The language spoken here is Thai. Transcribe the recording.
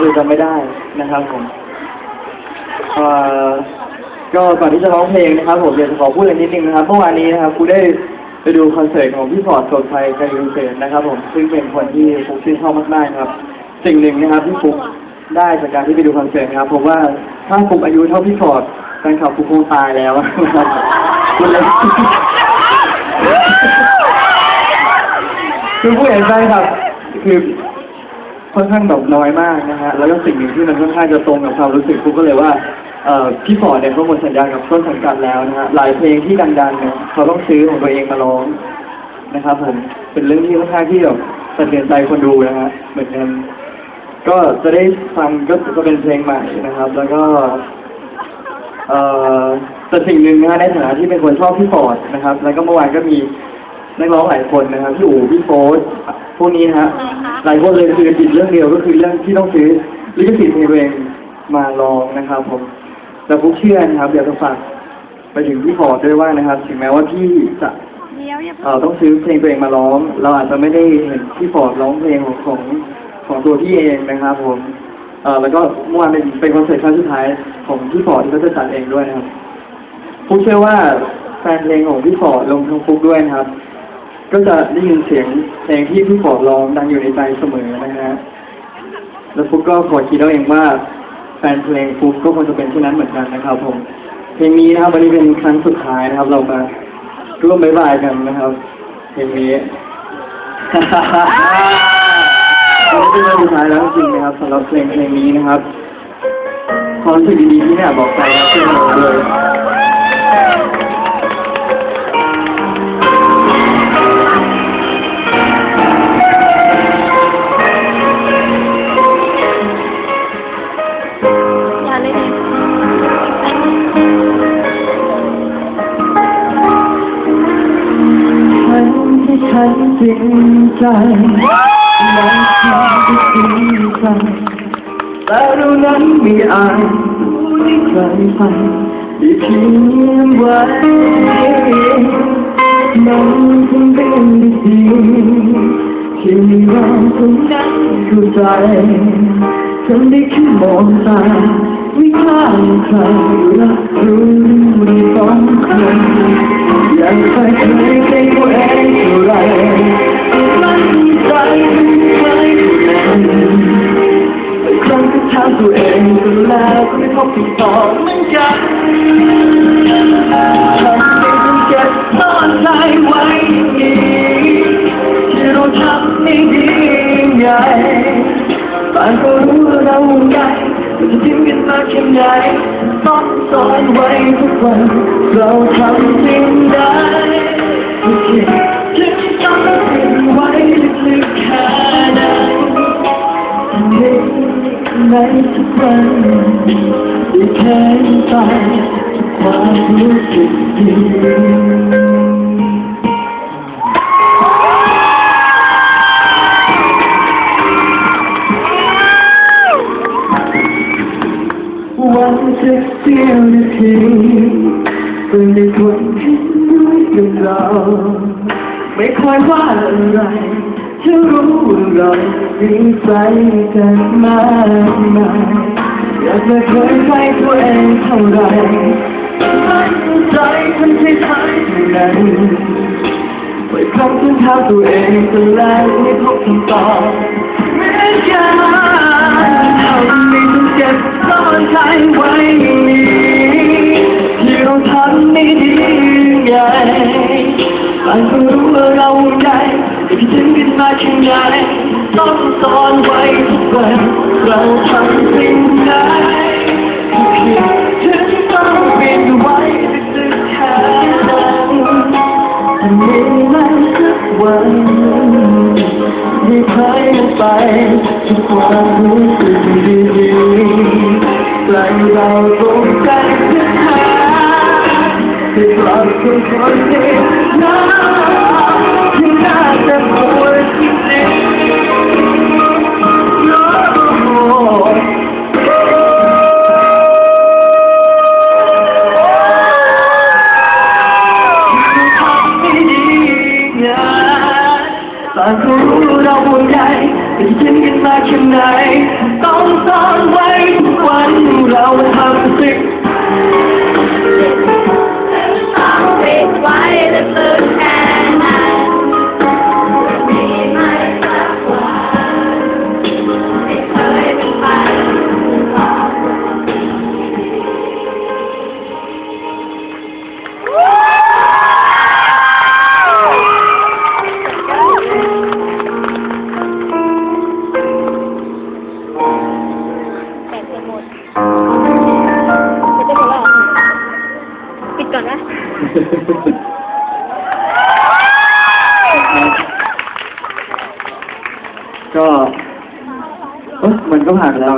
คือจำไม่ได้นะครับผมเอ่อก็ก่อนที่จะร้องเพลงนะครับ ผมอยากจะขอพูดอะไรนิดนึงนะครับเมื่อวานนี้นะครับกูได้ไปดูคอนเสิร์ตของพี่ฟอร์ดสดไทยการยูเซนนะครับ ผมซึ่งเป็นคนที่ฟุกชื่นชอบมากๆครับ สิ่งหนึ่งนะครับที่ฟุกได้จากการที่ไปดูคอนเสิร์ตนะครับผมว่าถ้าฟุกอายุเท่าพี่ฟอร์ดแฟนคลับฟุกคงตายแล้วนะครับคุณเลยคือผู้เห็นแฟนคลับคือ ค่อนข้างแบบน้อยมากนะฮะแล้วก็สิ่งหนึ่งที่มันค่อนข้างจะตรงกับความรู้สึกฟุกก็เลยว่าเอ่อพี่ฟอร์ดเนี่ยเขาหมดสัญญากับต้นสังกัดแล้วนะฮะหลายเพลงที่ดังๆเนี่ยเขาต้องซื้อของตัวเองมาร้องนะครับ ผมเป็นเรื่องที่ค่อนข้างที่แบบสะเทือนใจคนดูนะฮะเหมือนกันก็จะได้ฟังก็ก็เป็นเพลงใหม่นะครับ แล้วก็เอ่อแต่สิ่งหนึ่งนะฮะในฐานะที่เป็นคนชอบพี่ฟอร์ดนะครับ แล้วก็เมื่อวานก็มี นักร้องหลายคนนะครับพี่อู๋พี่โฟสพวกนี้นะฮะหลายคนเลยคือติดเรื่องเดียวก็คือเรื่องที่ต้องซื้อลิขสิทธิ์เพลงตัวเองมาลองนะครับผมแต่ผมเชื่อนะครับอยากจะฝากไปถึงพี่ฟอร์ดด้วยว่านะครับ ถึงแม้ว่าพี่จะเดี๋ยวอย่าเอ่อต้องซื้อเพลงตัวเองมาร้อง เราอาจจะไม่ได้เห็นพี่ฟอร์ดร้องเพลงของของของตัวพี่เองนะครับ ผมเอ่อแล้วก็เมื่อวานเป็นเป็นคอนเสิร์ตครั้งสุดท้ายของพี่ฟอร์ดที่เขาจะจัดเองด้วยนะครับฟุกเชื่อว่าแฟนเพลงของพี่ฟอร์ดรวมทั้งฟุกด้วยนะครับ ก็จะได้ยินเสียงเพลงที่พี่ฟอร์ดร้องดังอยู่ในใจเสมอนะฮะ แล้วฟุกก็ขอคิดเอาเองว่าแฟนเพลงฟุกก็คงจะเป็นเช่นนั้นเหมือนกันนะครับ ผม เพลงนี้นะครับวันนี้เป็นครั้งสุดท้ายนะครับ เรามาร่วมบายบายกันนะครับ เพลงนี้เป็นเรื่องสุดท้ายแล้วจริงๆนะครับสำหรับเพลงเพลงนี้นะครับความรู้สึกดีๆที่ไม่อยบอกใครนะเพื่อนเราเลย ฉันจริงใจและฉันที่จริงใจแต่เรานั้นไม่อาจรู้ได้ใครไปได้เพียงไว้มันคงเป็นดีที่มีเราคนนั้นเข้าใจฉันได้แค่มองตา ไม่กล้างใครรับรู้ในสองคนอยากไปเคยในตัวเองเท่าไรมันใจไม่คนนั้นครั้งที่ถามตัวเองก็แล้วก็ไม่พบคำตอเหมือนกันทำให้ต้องเก็บซ่อนใจไว้อย่ที่เราทำไม่ดีไงต่างก็รู้เราไง จะทิ้งกันมาแค่ไหนต้องซ่อนไว้ทุกวันเราทำสิ่งใดที่คิดถึงต้องเก็บไว้ลึกๆแค่นั้นในทุกวันที่แทนไปทุกความรู้สึกดี สักเสี้ยวนาทีเพื่อในคนที่ด้วยกับเราไม่คอยว่าอะไรฉันรู้ว่าเราดีใจกันมากมายอยากจะเคยใจตัวเองเท่าไรมั่นใจฉันใช่ใช่เท่านั้นไม่คำถึงเท้าตัวเองแต่แล้วไม่พบคำตอบเหมือนกันทำ ไม่ต้องเก็บซ่อนใจไว้องนี้ที่เราทำไม่ดีไงต่างก็รู้ว่าเราใหญ่ที่ถึงกันมาแค่ไหนต้องซ่อนไว้ทุกวันเราทำสิ่งใดที่ผิดถึงต้องเปลี่ยนไว้ลึกๆแค่นั้นจะมีไหมสักวันที่หายไปทุกความรู้สึก ก็รู้เราห่วงใยแต่ฉันกันมาแค่ไหนต้องซ่อนไว้ทุกวัน ก็อมันก็ผ่านแล้ว